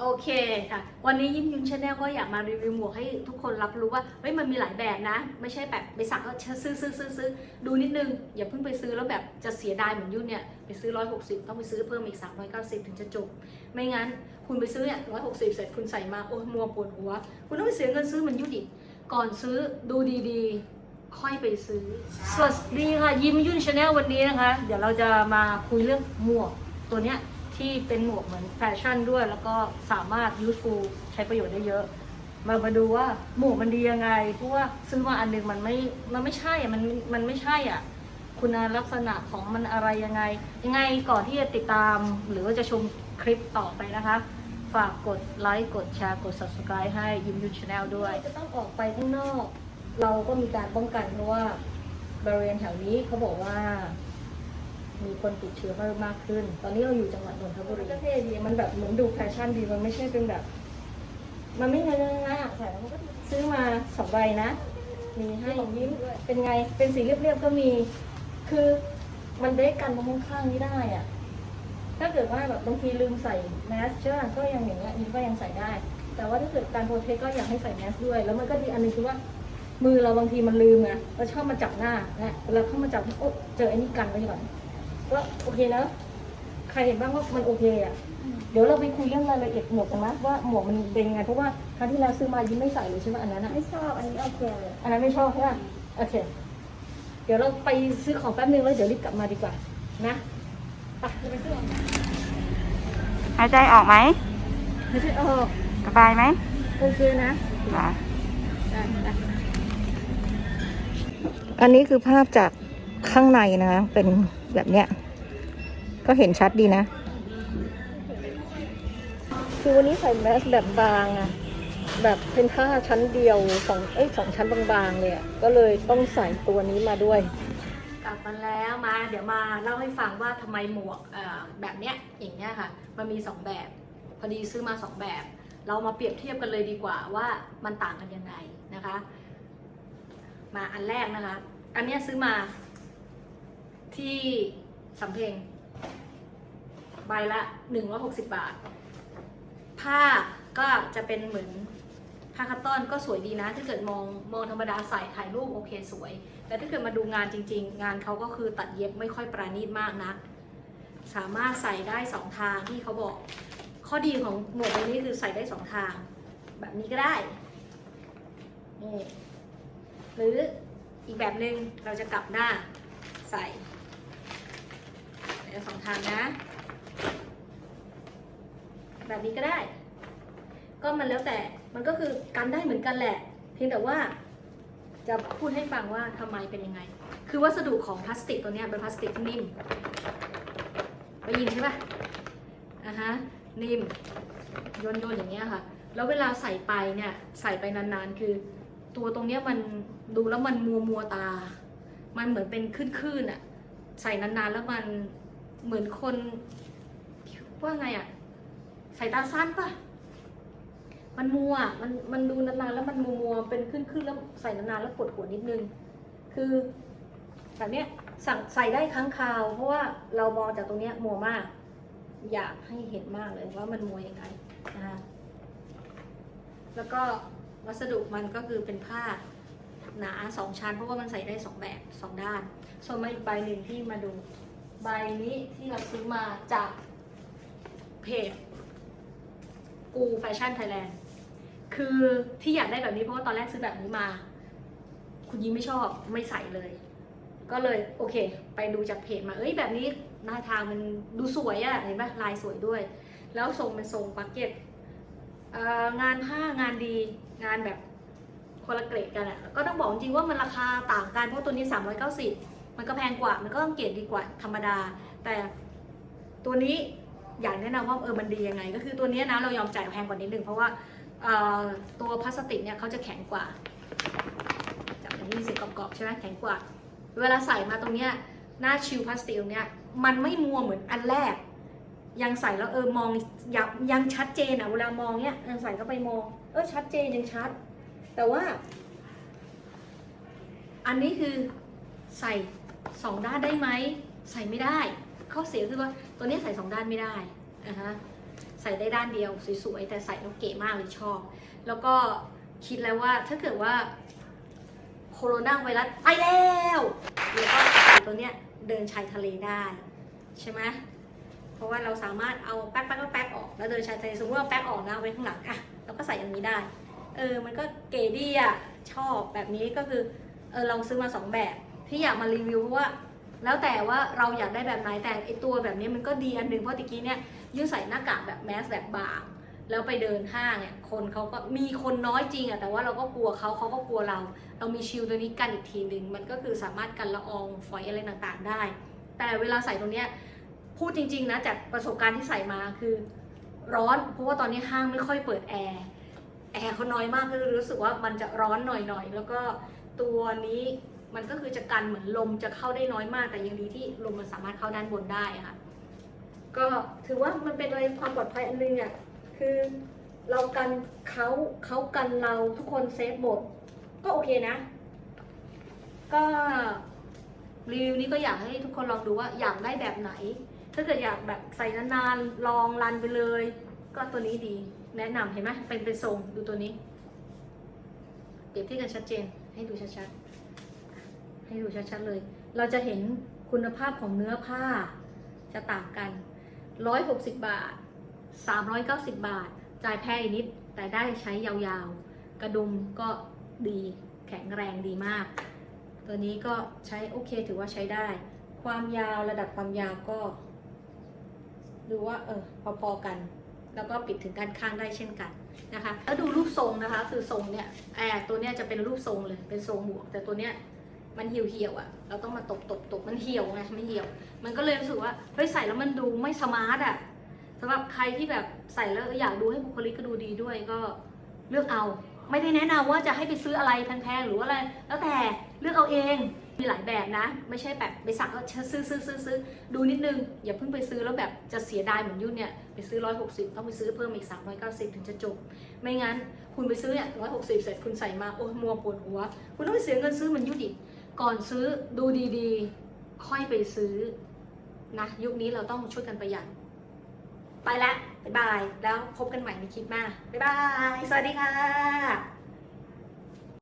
โอเคค่ะวันนี้ยิ้มยุนชาแนลก็อยากมารีวิวหมวกให้ทุกคนรับรู้ว่าเฮ้ยมันมีหลายแบบนะ ไม่ใช่แบบไปสั่งก็ซื้อซื้อซื้อซื้อดูนิดนึง อย่าเพิ่งไปซื้อแล้วแบบจะเสียดายเหมือนยุ่นเนี่ยไปซื้อ 160 ต้องไปซื้อเพิ่มอีก 390 ถึงจะจบ ไม่งั้นคุณไปซื้อเนี่ย160 เสร็จคุณใส่มาโอ้ยมัวปวดหัว คุณต้องไปเสียเงินซื้อเหมันยุ่นอีกก่อนซื้อดูดีๆ ค่อยไปซื้อ สวัสดีค่ะยิ้มยุ่นชาแนลวันนี้นะคะ เดี๋ยวเราจะมาคุยเรื่องหมวกตัวเนี้ย ที่เป็นหมวกเหมือนแฟชั่นด้วย แล้วก็สามารถ useful ใช้ประโยชน์ได้เยอะ มามาดูว่าหมวกมันดียังไง เพราะว่าซื้อมาอันหนึ่งมันไม่ มันไม่ใช่อะมันมันไม่ใช่อะ คุณลักษณะของมันอะไรยังไง ยังไงก่อนที่จะติดตาม หรือว่าจะชมคลิปต่อไปนะคะ ฝากกดไลค์ กดแชร์ กด subscribe ให้ยิมยูชาแนลด้วย จะต้องออกไปข้างนอก เราก็มีการป้องกันเพราะว่าบริเวณแถวนี้เขาบอกว่า มีคนติดเชื้อเพิ่มมากขึ้น ตอนนี้เราอยู่จังหวัดนนทบุรีก็เท่ดีมันแบบเหมือนดูแฟชั่นดีมันไม่ใช่เป็นแบบ มันไม่เงินง่ายๆใส่แล้วมันก็ซื้อมาสองใบนะ มีให้ลงยิ้มเป็นไงเป็นสีเรียบๆก็มี คือมันได้กันตรงข้างนี้ได้อะถ้าเกิดว่าแบบบางทีลืมใส่แมสเชื่อก็ยังอย่างเงี้ยยิ้มก็ยังใส่ได้ แต่ว่าถ้าเกิดการโปรเทคก็อยากให้ใส่แมสด้วย แล้วมันก็ดีอันนึงคือว่ามือเราบางทีมันลืมไงเราชอบมาจับหน้านะเวลาเข้ามาจับโอ๊ะเจอไอ้นี่กันไว้ก่อน ก็โอเคนะ ใครเห็นบ้างว่ามันโอเคอะ เดี๋ยวเราไปคุยเรื่องรายละเอียดหมวกกันนะว่าหมวกมันเป็นยังไงเพราะว่าครั้งที่แล้วซื้อมายิ้มไม่ใส่เลยใช่ไหมอันนั้นอะไม่ชอบอันนี้โอเคเลยอันนั้นไม่ชอบใช่ไหมโอเค เดี๋ยวเราไปซื้อของแป๊บนึงแล้วเดี๋ยวรีบกลับมาดีกว่า นะไปเราไปซื้อของหายใจออกไหมไม่ใช่ออกสบายไหมโอเคนะจ้ะได้ได้อันนี้คือภาพจากข้างในนะ เป็น แบบเนี้ย ก็เห็นชัดดีนะ คือวันนี้ใส่แมสแบบบางอะแบบเป็นผ้าชั้นเดียวสองเอ้ยสองชั้นบางๆเลยอะก็เลยต้องใส่ตัวนี้มาด้วย กลับมาแล้วมา เดี๋ยวมาเล่าให้ฟังว่าทำไมหมวกเอ่อแบบเนี้ยอย่างเงี้ยค่ะ มันมีสองแบบ พอดีซื้อมาสองแบบ เรามาเปรียบเทียบกันเลยดีกว่าว่ามันต่างกันยังไงนะคะ มาอันแรกนะคะ อันเนี้ยซื้อมา ที่สำเพ็งใบละ160บาท ผ้าก็จะเป็นเหมือนผ้าคัตตอนก็สวยดีนะ ถ้าเกิดมองมองธรรมดาใส่ถ่ายรูปโอเคสวย แต่ถ้าเกิดมาดูงานจริง ๆ งานเขาก็คือตัดเย็บไม่ค่อยปราณีตมากนะสามารถใส่ได้สองทางที่เขาบอก ข้อดีของหมวกใบนี้คือใส่ได้สองทาง แบบนี้ก็ได้นี่หรืออีกแบบหนึ่งเราจะกลับหน้าใส่ ใส่ได้สองทางนะ แบบนี้ก็ได้ ก็มันแล้วแต่มันก็คือกันได้เหมือนกันแหละ เพียงแต่ว่าจะพูดให้ฟังว่าทำไมเป็นยังไง คือวัสดุของพลาสติกตัวนี้เป็นพลาสติกนิ่มไปยินใช่ปะอะฮะ นิ่มโยนโยนอย่างเงี้ยค่ะ แล้วเวลาใส่ไปเนี่ยใส่ไปนานๆ คือ ตัวตรงเนี้ยมันดูแล้วมันมัวมัวตา มันเหมือนเป็นคลื่นๆอะใส่นานๆแล้วมัน เหมือนคนว่าไงอะสายตาสั้นปะมันมัวอะมันมันดูนานๆแล้วมันมัวมัวเป็นขึ้นขึ้นๆแล้วใส่นานๆแล้วปวดหัวนิดนึง คือแบบเนี้ยสั่งใส่ได้ครั้งคราว เพราะว่าเรามองจากตรงเนี้ยมัวมาก อยากให้เห็นมากเลยว่ามันมัวยังไงนะคะแล้วก็วัสดุมันก็คือเป็นผ้าหนาสองชั้น เพราะว่ามันใส่ได้สองแบบสองด้านส่วนมาอีกใบหนึ่งที่มาดู ใบนี้ที่เราซื้อมาจากเพจกูแฟชั่นไทยแลนด์คือที่อยากได้แบบนี้เพราะว่าตอนแรกซื้อแบบนี้มา คุณยิ้มไม่ชอบไม่ใส่เลย ก็เลยโอเค ไปดูจากเพจมา เอ้ยแบบนี้หน้าทางมันดูสวยอะเห็นปะลายสวยด้วย แล้วทรงเป็นทรงปักเก็ตงานผ้างานดีงานแบบคนละเกรดกันอะก็ต้องบอกจริงว่ามันราคาต่างกันเพราะตัวนี้ 390 มันก็แพงกว่า มันก็ต้องเกรดดีกว่าธรรมดา แต่ตัวนี้อยากแนะนำว่าเออมันดียังไง ก็คือตัวนี้นะเรายอมจ่ายแพงกว่านิดนึงเพราะว่าตัวพลาสติกเนี่ยเขาจะแข็งกว่าจับอย่างนี้เสียงกรอบๆใช่ไหมแข็งกว่า เวลาใส่มาตรงเนี้ยหน้าชิวพลาสติกตรงเนี้ยมันไม่มัวเหมือนอันแรก ยังใส่แล้วเออมองยังยังชัดเจนอะเวลามองเนี้ยเออใส่เข้าไปมองเออชัดเจนยังชัด แต่ว่า อันนี้คือใส่ สองด้านได้ไหมใส่ไม่ได้ข้อเสียคือว่าตัวนี้ใส่สองด้านไม่ได้อะฮะใส่ได้ด้านเดียวสวยๆแต่ใส่แล้วเก๋มากเลยชอบ แล้วก็คิดแล้วว่าถ้าเกิดว่าโคโรนาไวรัสไปแล้วแล้วก็ใส่ตัวเนี้ยเดินชายทะเลได้ใช่ไหมเพราะว่าเราสามารถเอาแป๊กแป๊กแป๊กแป๊กออกแล้วเดินชายทะเลสมมติว่าแป๊กออกนะไว้ข้างหลังอะเราก็ใส่อย่างนี้ได้ เออมันก็เก๋ดีอะชอบแบบนี้ก็คือเออเราซื้อมาสองแบบ ที่อยากมารีวิวเพราะว่า แล้วแต่ว่าเราอยากได้แบบไหนแต่ไอตัวแบบนี้มันก็ดีอันหนึ่งเพราะตะกี้เนี่ยยื่ใส่หน้ากากแบบแมสแบบบางแล้วไปเดินห้างเนี่ยคนเขาก็มีคนน้อยจริงอะแต่ว่าเราก็กลัวเขาเขาก็กลัวเรา เรามีชิลตัวนี้กันอีกทีหนึ่งมันก็คือสามารถกันละอองฝอยอะไรต่างๆได้ แต่เวลาใส่ตรงเนี้ยพูดจริงๆนะจากประสบการณ์ที่ใส่มาคือ ร้อนเพราะว่าตอนนี้ห้างไม่ค่อยเปิดแอร์แอร์เขาน้อยมากก็เลยรู้สึกว่ามันจะร้อนหน่อยๆแล้วก็ตัวนี้ มันก็คือจะกันเหมือนลมจะเข้าได้น้อยมาก แต่ยังดีที่ลมมันสามารถเข้าด้านบนได้ค่ะ ก็ถือว่ามันเป็นอะไรความปลอดภัยอันนึงอะคือเรากันเขาเขากันเราทุกคนเซฟหมด ก็โอเคนะ ก็รีวิวนี้ก็อยากให้ทุกคนลองดูว่าอยากได้แบบไหน ถ้าเกิดอยากแบบใส่นานๆลองรันไปเลย ก็ตัวนี้ดี แนะนำเห็นไหมเป็นเป็นทรงดูตัวนี้ เปรียบเทียบกันชัดเจนให้ดูชัดๆ ให้ดูชัดๆเลย เราจะเห็นคุณภาพของเนื้อผ้าจะต่างกัน 160 บาท 390 บาท จ่ายแพงนิด แต่ได้ใช้ยาวๆ กระดุมก็ดีแข็งแรงดีมาก ตัวนี้ก็ใช้โอเคถือว่าใช้ได้ ความยาวระดับความยาวก็ดูว่าเออพอๆกัน แล้วก็ปิดถึงด้านข้างได้เช่นกันนะคะ แล้วดูรูปทรงนะคะ คือทรงเนี่ยแอตัวเนี้ยจะเป็นรูปทรงเลยเป็นทรงหมวกแต่ตัวเนี้ย มันเหี่ยวเหี่ยวอะ่ะเราต้องมาตบตบตบมันเหี่ยวไงไม่เหี่ยว มันก็เลยรู้สึกว่าเฮ้ยใส่แล้วมันดูไม่สมาร์ทอะ่ะสำหรับใครที่แบบใส่แล้วอยากดูให้บุคลิกก็ดูดีด้วยก็เลือกเอา ไม่ได้แนะนำว่าจะให้ไปซื้ออะไรแพงๆหรือว่าอะไร แล้วแต่เลือกเอาเองมีหลายแบบนะ ไม่ใช่แบบไปสั่งก็ซื้อซื้อซื้อซื้อดูนิดนึง อย่าเพิ่งไปซื้อแล้วแบบจะเสียดายเหมือนยุ่นเนี่ยไปซื้อ 160 ต้องไปซื้อเพิ่มอีก 390 ถึงจะจบ ไม่งั้นคุณไปซื้อเนี่ย160 เสร็จคุณใส่มาโอ้มัวปวดหัว คุณต้องไปเสียเงินซื้อเหมันยุ่นอีก ก่อนซื้อดูดีๆ ค่อยไปซื้อนะยุคนี้เราต้องช่วยกันประหยัดไปแล้วบ๊ายบาย แล้วพบกันใหม่ในคลิปหน้าบ๊ายบาย สวัสดีค่ะ